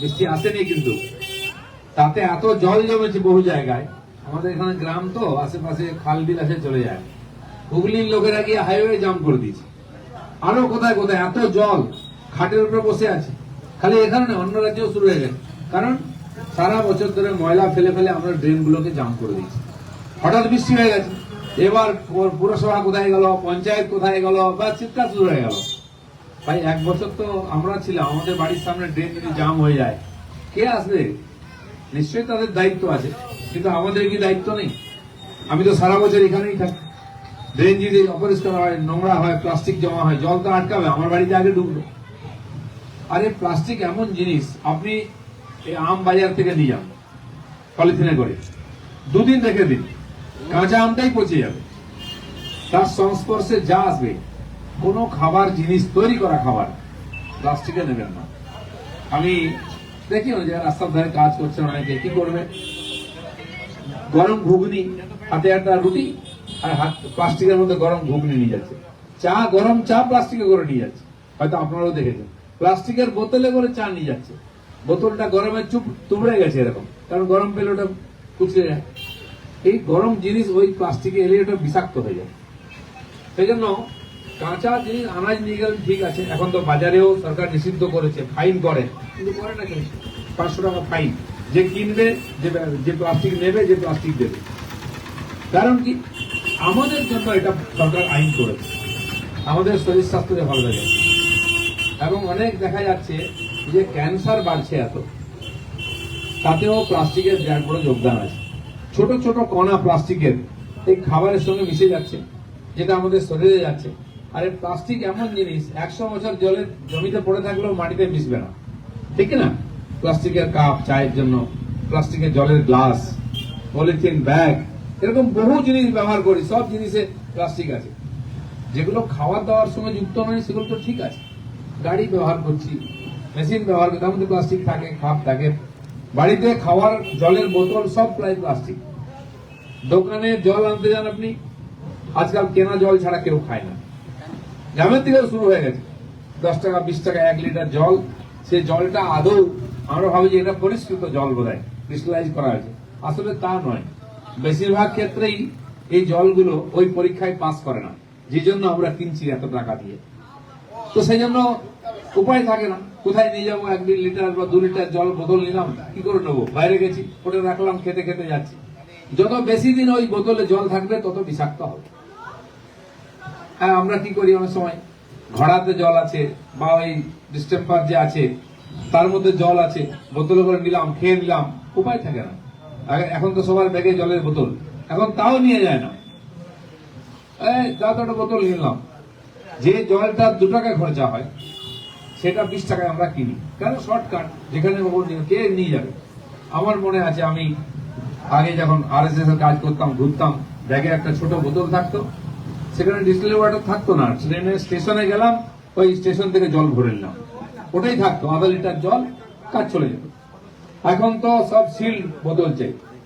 বৃষ্টি আসেনি কিন্তু। তাতে এত জল জমেছে বহু জায়গায়। আমাদের এখানে গ্রাম তো, আশেপাশে খাল বিল আছে, চলে যায়। হুগলির লোকেরা গিয়ে হাইওয়ে জাম করে দিয়েছে। আরও কোথায় কোথায় এত জল খাটের উপরে বসে আছে। খালি এখানে না অন্য রাজ্যেও শুরু হয়ে গেছে। কারণ সারা বছর ধরে ময়লা ফেলে ফেলে আমরা ড্রেন গুলোকে জাম করে দিয়েছি। হঠাৎ বৃষ্টি হয়ে গেছে। এবার পুর- পুরসভা কোথায় গেল, পঞ্চায়েত কোথায় গেল, বা চিৎকার শুরু হয়ে গেল। ভাই, এক বছর তো আমরা ছিলাম, আমাদের বাড়ির সামনে ড্রেন যদি জাম হয়ে যায়, কে আসবে? নিশ্চয়ই তাদের দায়িত্ব আছে, কিন্তু আমাদের কি দায়িত্ব নেই? আমি তো সারা বছর এখানেই থাকি। ড্রেন যদি অপরিষ্কার হয়, নোংরা হয়, প্লাস্টিক জমা হয়, জল তো আটকাবে, আমার বাড়িতে আগে ঢুকবে। আরে, প্লাস্টিক এমন জিনিস, আপনি এই আম বাজার থেকে নিয়ে যান, পলিথিনে করে। দুদিন রেখে দিন, কাঁচা আমটাই পচে যাবে। তার সংস্পর্শে যা আসবে কোনো খাবার, জিনিস তৈরি করা খাবার প্লাস্টিকে নেবেন না। আমি দেখি যে রাস্তার ধারে কাজ করছে অনেকে, কি করবে? গরম ঘুগনি, হাতে একটা রুটি আর হাত প্লাস্টিকের মধ্যে গরম ঘুগনি নিয়ে যাচ্ছে। চা, গরম চা প্লাস্টিকে করে নিয়ে যাচ্ছে। হয়তো আপনারাও দেখেছেন। প্লাস্টিকের বোতলে করে চা নিয়ে যাচ্ছে। বোতলটা গরমে চুপ, তুবড়ে গেছে এরকম। কারণ গরম পেলে ওটা কুচলে যায়। এই গরম জিনিস ওই প্লাস্টিকে এলে ওটা বিষাক্ত হয়ে যায়। সেই জন্য কাঁচা জিনিস আনাজ নিয়ে ঠিক আছে এখন তো বাজারেও সরকার নিষিদ্ধ করেছে ফাইন করে। কিন্তু করে না কেন? পাঁচশো টাকা ফাইন। যে কিনবে যে যে প্লাস্টিক নেবে যে প্লাস্টিক দেবে। কারণ কি আমাদের জন্য এটা সরকার আইন করেছে। আমাদের শরীর স্বাস্থ্যকে ভালো লাগে। এবং অনেক দেখা যাচ্ছে যে ক্যান্সার বাড়ছে এত তাতেও প্লাস্টিকের বিরাট বড় যোগদান আছে। ছোট ছোট কণা প্লাস্টিকের এই খাবারের সঙ্গে মিশে যাচ্ছে যেটা আমাদের শরীরে যাচ্ছে। আর এই প্লাস্টিক এমন জিনিস, একশো বছর জলের জমিতে পড়ে থাকলেও মাটিতে মিশবে না। ঠিক না? প্লাস্টিকের কাপ, চায়ের জন্য, প্লাস্টিকের জলের গ্লাস, পলিথিন ব্যাগ, এরকম বহু জিনিস ব্যবহার করি, সব জিনিসে প্লাস্টিক আছে। যেগুলো খাওয়ার দাওয়ার সঙ্গে যুক্ত নয়, সেগুলো তো ঠিক আছে। গাড়ি ব্যবহার করছি, মেশিন ব্যবহার করছি তার প্লাস্টিক থাকে, খাপ থাকে। বাড়িতে খাওয়ার জলের বোতল সব প্রায় প্লাস্টিক। দোকানে জল আনতে যান আপনি, আজকাল কেনা জল ছাড়া কেউ খায় না। গ্রামের থেকে শুরু হয়ে গেছে। দশ টাকা, বিশ টাকা, এক লিটার জল। সেই জলটা আদৌ আমরা ভাবি যে এটা পরিষ্কৃত জল বোধ হয় ক্রিস্টালাইজ করা হয়েছে। আসলে তা নয়। বেশিরভাগ ক্ষেত্রেই এই জলগুলো ওই পরীক্ষায় পাস করে না, যে জন্য আমরা কিনছি এত টাকা দিয়ে। তো সেই জন্য উপায় থাকে না। কোথায় নিয়ে যাব এক দেড় লিটার বা দু লিটার জল বোতল নিলাম, কি করে নেব? বাইরে গেছি, ওটা রাখলাম, খেতে খেতে যাচ্ছি। যত বেশি দিন ওই বোতলে জল থাকবে, তত বিষাক্ত হবে। হ্যাঁ আমরা কি করি অনেক সময়? ঘড়াতে জল আছে বা ওই ডিস্টেম্পার যে আছে, তার মধ্যে জল আছে, বোতলে করে নিলাম, খেয়ে নিলাম, উপায় থাকে না। এখন তো সবার ব্যাগে জলের বোতল। এখন তাও নিয়ে যায় না। এই তো একটা বোতল নিলাম। যে জলটা দু টাকা খরচা হয়, সেটা বিশ টাকায় আমরা কিনি। কেন? শর্টকাট যেখানে কে নিয়ে যাবে? আমার মনে আছে, আমি আগে যখন আর এস এর কাজ করতাম, ঘুরতাম, ব্যাগে একটা ছোট বোতল থাকতো সেখানে ডিস্টিলের ওয়াটার থাকতো না। ট্রেনে স্টেশনে গেলাম, ওই স্টেশন থেকে জল ভরে নিলাম। ওটাই থাকতো, আধা লিটার জল, কাজ চলে যেত। এখন তো সব সিল বোতল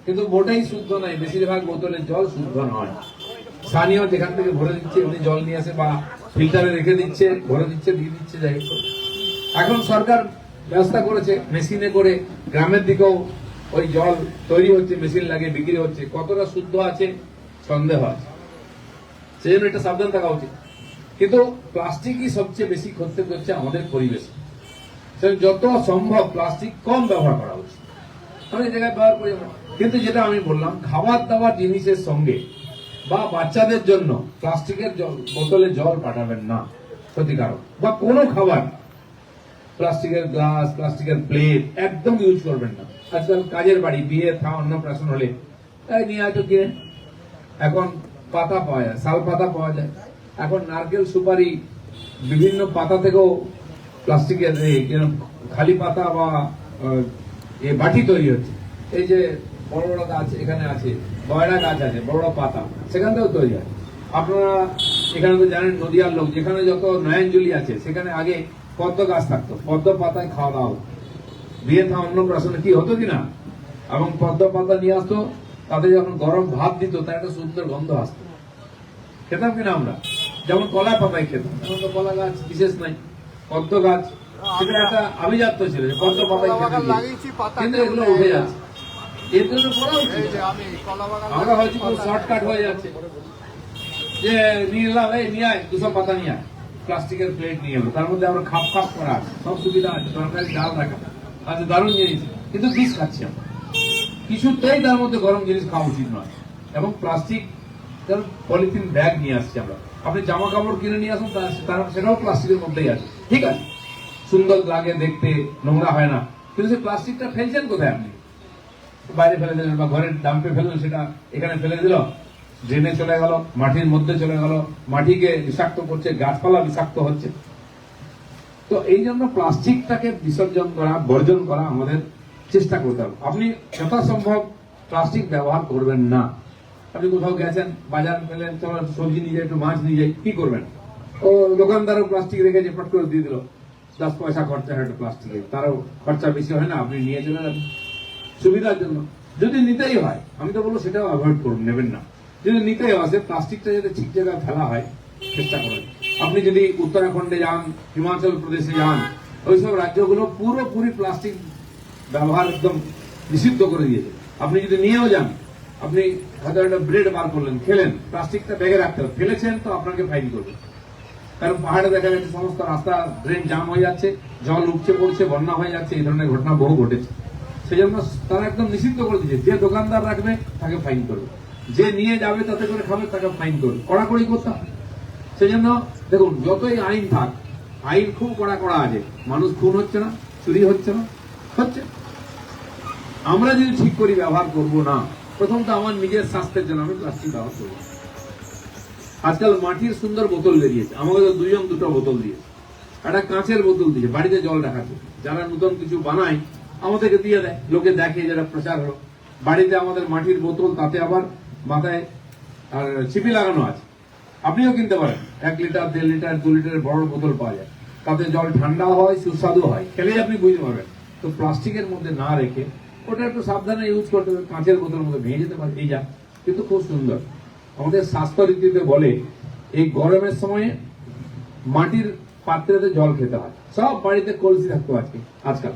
কিন্তু মোটেই শুদ্ধ নয়, বেশিরভাগ বোতলের জল শুদ্ধ নয়। স্থানীয় যেখান থেকে ভরে দিচ্ছে, উনি জল নিয়ে আসে বা ফিল্টারে রেখে দিচ্ছে, ভরে দিচ্ছে, দিয়ে দিচ্ছে, যাই। এখন সরকার ব্যবস্থা করেছে মেশিনে করে গ্রামের দিকেও ওই জল তৈরি হচ্ছে মেশিন লাগে বিক্রি হচ্ছে। কতটা শুদ্ধ আছে, সন্দেহ আছে। সেই জন্য এটা সাবধান থাকা উচিত। কিন্তু প্লাস্টিকই সবচেয়ে বেশি ক্ষতি করছে আমাদের পরিবেশে। যত সম্ভব প্লাস্টিক কম ব্যবহার করা উচিত। অনেক জায়গায় ব্যবহার করি কিন্তু যেটা আমি বললাম, খাবার দাবার জিনিসের সঙ্গে বা বাচ্চাদের জন্য প্লাস্টিকের বোতলে জল পাঠাবেন না। ক্ষতিকারক। বা কোনো খাবার প্লাস্টিকের গ্লাস, প্লাস্টিকের প্লেট একদম ইউজ করবেন না। আজকাল কাজের বাড়ি, বিয়ে থা অন্নপ্রাশন হলে তাই নিয়ে হয়তো কিনে এখন পাতা পাওয়া যায় শাল পাতা পাওয়া যায়। এখন নারকেল সুপারি বিভিন্ন পাতা থেকেও প্লাস্টিকের খালি পাতা বা এ বাটি তৈরি হচ্ছে। এই যে বড় বড় গাছ এখানে আছে বয়রা গাছ আছে, বড় বড় পাতা, সেখান থেকেও তৈরি হয়। আপনারা এখানে তো জানেন নদিয়ার লোক, যেখানে যত নয়নজলি আছে, সেখানে আগে পদ্ম গাছ থাকতো, পদ্ম পাতায় খাওয়া দাওয়া। বিয়ে থা অন্নপ্রাশনে কি হতো কিনা? এবং পদ্ম পাতা নিয়ে আসতো তাতে যখন গরম ভাত দিত তার একটা সুন্দর গন্ধ আসতো। খেতাম কিনা আমরা? যেমন কলা পাতায় খেতাম। এখন তো কলা গাছ বিশেষ নাই পদ্ম গাছ। সেটা একটা আভিজাত্য ছিল পদ্ম পাতায় খেতে কিন্তু এগুলো উঠে যাচ্ছে। এর জন্য করা উচিত আমরা হয়তো শর্টকাট হয়ে যাচ্ছে। যে নিয়ে এলাম এই নিয়ে আয় দুশো পাতা নিয়ে আয়। প্লাস্টিকের প্লেট নিয়ে এলো। তার মধ্যে আমরা খাপ খাপ করা আছে। সব সুবিধা আছে। তরকারি ডাল রাখা আচ্ছা দারুণ জিনিস। কিন্তু বিষ খাচ্ছি আমরা। কিছুতেই তার মধ্যে গরম জিনিস খাওয়া উচিত নয়। এবং প্লাস্টিক পলিথিন ব্যাগ নিয়ে আসছি আমরা। আপনি জামা কাপড় কিনে নিয়ে আসুন তার সেটাও প্লাস্টিকের মধ্যেই আছে। ঠিক আছে? সুন্দর লাগে দেখতে, নোংরা হয় না। কিন্তু সেই প্লাস্টিকটা ফেলছেন কোথায় আপনি? বাইরে ফেলে দিলেন বা ঘরের ডাম্পে ফেললেন, সেটা এখানে ফেলে দিল। ড্রেনে চলে গেল, মাটির মধ্যে চলে গেল, মাটিকে বিষাক্ত করছে, গাছপালা বিষাক্ত হচ্ছে। তো এই জন্য প্লাস্টিকটাকে বিসর্জন করা, বর্জন করা আমাদের চেষ্টা করতে হবে। আপনি যথাসম্ভব প্লাস্টিক ব্যবহার করবেন না। আপনি কোথাও গেছেন, বাজার পেলেন চলো একটু সবজি নিয়ে যাই, একটু মাছ নিয়ে যাই, কি করবেন? ও দোকানদারও প্লাস্টিক রেখেছে পট করে দিয়ে দিল, দশ পয়সা খরচা হয় প্লাস্টিকের তারও খরচা বেশি হয় না, আপনি নিয়ে চলে যাবেন সুবিধার জন্য। যদি নিতেই হয়, আমি তো বলব সেটাও অ্যাভয়েড করুন, নেবেন না। যদি নিতেই হয়, সে প্লাস্টিকটা যাতে ঠিক জায়গায় ফেলা হয়, চেষ্টা করেন। আপনি যদি উত্তরাখণ্ডে যান, হিমাচল প্রদেশে যান, ওইসব রাজ্যগুলো পুরোপুরি প্লাস্টিক ব্যবহার একদম নিষিদ্ধ করে দিয়েছে। আপনি যদি নিয়েও যান, আপনি হয়তো একটা ব্রেড বার করলেন, খেলেন, প্লাস্টিকটা ব্যাগে রাখতে হবে। ফেলেছেন তো আপনাকে ফাইন করবে। কারণ পাহাড়ে দেখা যাচ্ছে সমস্ত রাস্তা ড্রেন জাম হয়ে যাচ্ছে, জল উপচে পড়ছে, বন্যা হয়ে যাচ্ছে, এই ধরনের ঘটনা বহু ঘটেছে। সেই জন্য তারা একদম নিষিদ্ধ করে দিয়েছে। যে দোকানদার রাখবে, তাকে ফাইন করবে। যে নিয়ে যাবে, তাতে করে খাবে, তাকে ফাইন করবে। কড়াকড়ি করতে হবে। সেই জন্য দেখুন, যতই আইন থাক, আইন খুব কড়া কড়া আছে। মানুষ খুন হচ্ছে না, চুরি হচ্ছে না, হচ্ছে। আমরা যদি ঠিক করি, ব্যবহার করব না, প্রথম তো আমার নিজের স্বাস্থ্যের জন্য আমি প্লাস্টিক ব্যবহার করব। আজকাল মাটির সুন্দর বোতল বেরিয়েছে। আমাকে তো দুজন দুটো বোতল দিয়েছে। একটা কাঁচের বোতল দিয়েছে বাড়িতে জল রাখার জন্য। যারা নতুন কিছু বানায়, আমাদেরকে দিয়ে দেয়। লোকে দেখে যারা প্রচার হলো। বাড়িতে আমাদের মাটির বোতল, তাতে আবার মাথায়, আর ছিপি লাগানো আছে। আপনিও কিনতে পারেন। এক লিটার, দেড় লিটার, দু লিটারের বড় বোতল পাওয়া যায়। তাতে জল ঠান্ডা হয় সুস্বাদু হয়। খেলেই আপনি বুঝতে পারবেন। তো প্লাস্টিকের মধ্যে না রেখে ওটা একটু সাবধানে ইউজ করতে হবে, কাঁচের বোতলের মতো ভেঙে যেতে পারে যা কিন্তু খুব সুন্দর। আমাদের স্বাস্থ্য রীতিতে বলে, এই গরমের সময়ে মাটির পাত্রেতে জল খেতে হয়। সব বাড়িতে কলসি থাকতো আজকে, আজকাল।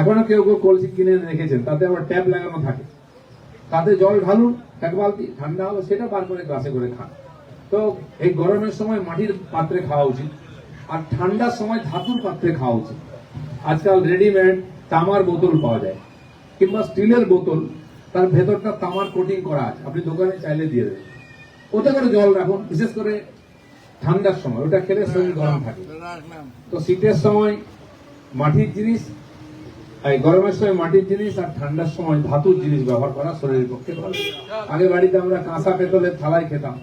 এখনও কেউ কেউ কলসি কিনে রেখেছেন, তাতে আবার ট্যাপ লাগানো থাকে। তাতে জল ঢালুন, এক বালতি ঠান্ডা হলো, সেটা বার করে গ্লাসে করে খান। তো এই গরমের সময় মাটির পাত্রে খাওয়া উচিত, আর ঠান্ডার সময় ধাতুর পাত্রে খাওয়া উচিত। আজকাল রেডিমেড তামার বোতল পাওয়া যায়। কিংবা স্টিলের বোতল, তার ভেতরটা তামার কোটিং করা আছে। আপনি দোকানে চাইলে দিয়ে দেবেন। ওতে করে জল রাখুন, বিশেষ করে ঠান্ডার সময়। ওটা খেলে শরীর গরম থাকে। তো শীতের সময় মাটির জিনিস গরমের সময় মাটির জিনিস আর ঠান্ডার সময় ধাতুর জিনিস ব্যবহার করা শরীরের পক্ষে ভালো। আগে বাড়িতে আমরা কাঁসা পেতলের থালায় খেতাম।